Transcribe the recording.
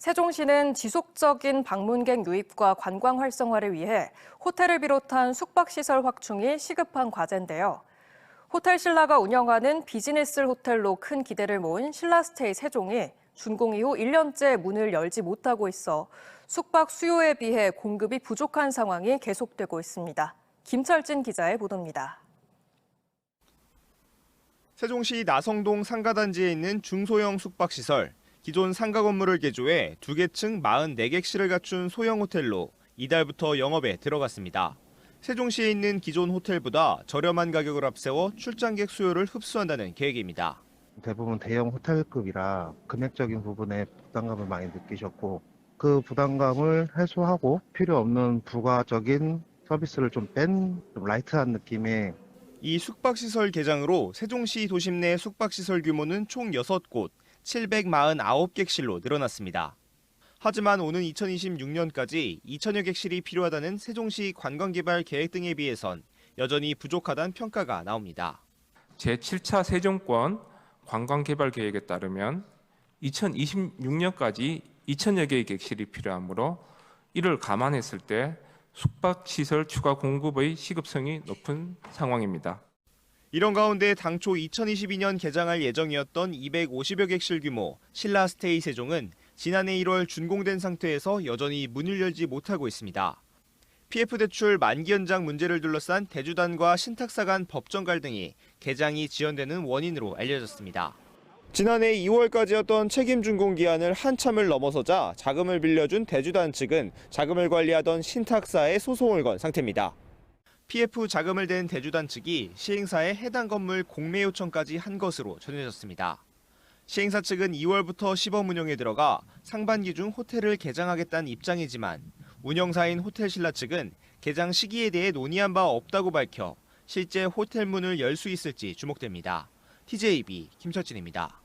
세종시는 지속적인 방문객 유입과 관광 활성화를 위해 호텔을 비롯한 숙박시설 확충이 시급한 과제인데요. 호텔 신라가 운영하는 비즈니스 호텔로 큰 기대를 모은 신라스테이 세종이 준공 이후 1년째 문을 열지 못하고 있어 숙박 수요에 비해 공급이 부족한 상황이 계속되고 있습니다. 김철진 기자의 보도입니다. 세종시 나성동 상가단지에 있는 중소형 숙박시설, 기존 상가 건물을 개조해 두 개 층 44객실을 갖춘 소형 호텔로 이달부터 영업에 들어갔습니다. 세종시에 있는 기존 호텔보다 저렴한 가격을 앞세워 출장객 수요를 흡수한다는 계획입니다. 대부분 대형 호텔급이라 금액적인 부분에 부담감을 많이 느끼셨고 그 부담감을 해소하고 필요 없는 부가적인 서비스를 좀뺀좀 라이트한 느낌의 이 숙박시설 개장으로 세종시 도심 내 숙박시설 규모는 총 6곳, 749객실로 늘어났습니다. 하지만 오는 2026년까지 2천여 객실이 필요하다는 세종시 관광개발 계획 등에 비해선 여전히 부족하다는 평가가 나옵니다. 제7차 세종권 관광개발 계획에 따르면 2026년까지 2천여 개의 객실이 필요하므로 이를 감안했을 때 숙박시설 추가 공급의 시급성이 높은 상황입니다. 이런 가운데 당초 2022년 개장할 예정이었던 250여 객실 규모 신라 스테이 세종은 지난해 1월 준공된 상태에서 여전히 문을 열지 못하고 있습니다. PF 대출 만기 연장 문제를 둘러싼 대주단과 신탁사 간 법정 갈등이 개장이 지연되는 원인으로 알려졌습니다. 지난해 2월까지였던 책임 준공 기한을 한참을 넘어서자 자금을 빌려준 대주단 측은 자금을 관리하던 신탁사에 소송을 건 상태입니다. PF 자금을 댄 대주단 측이 시행사에 해당 건물 공매 요청까지 한 것으로 전해졌습니다. 시행사 측은 2월부터 시범 운영에 들어가 상반기 중 호텔을 개장하겠다는 입장이지만 운영사인 호텔신라 측은 개장 시기에 대해 논의한 바 없다고 밝혀 실제 호텔 문을 열 수 있을지 주목됩니다. TJB 김철진입니다.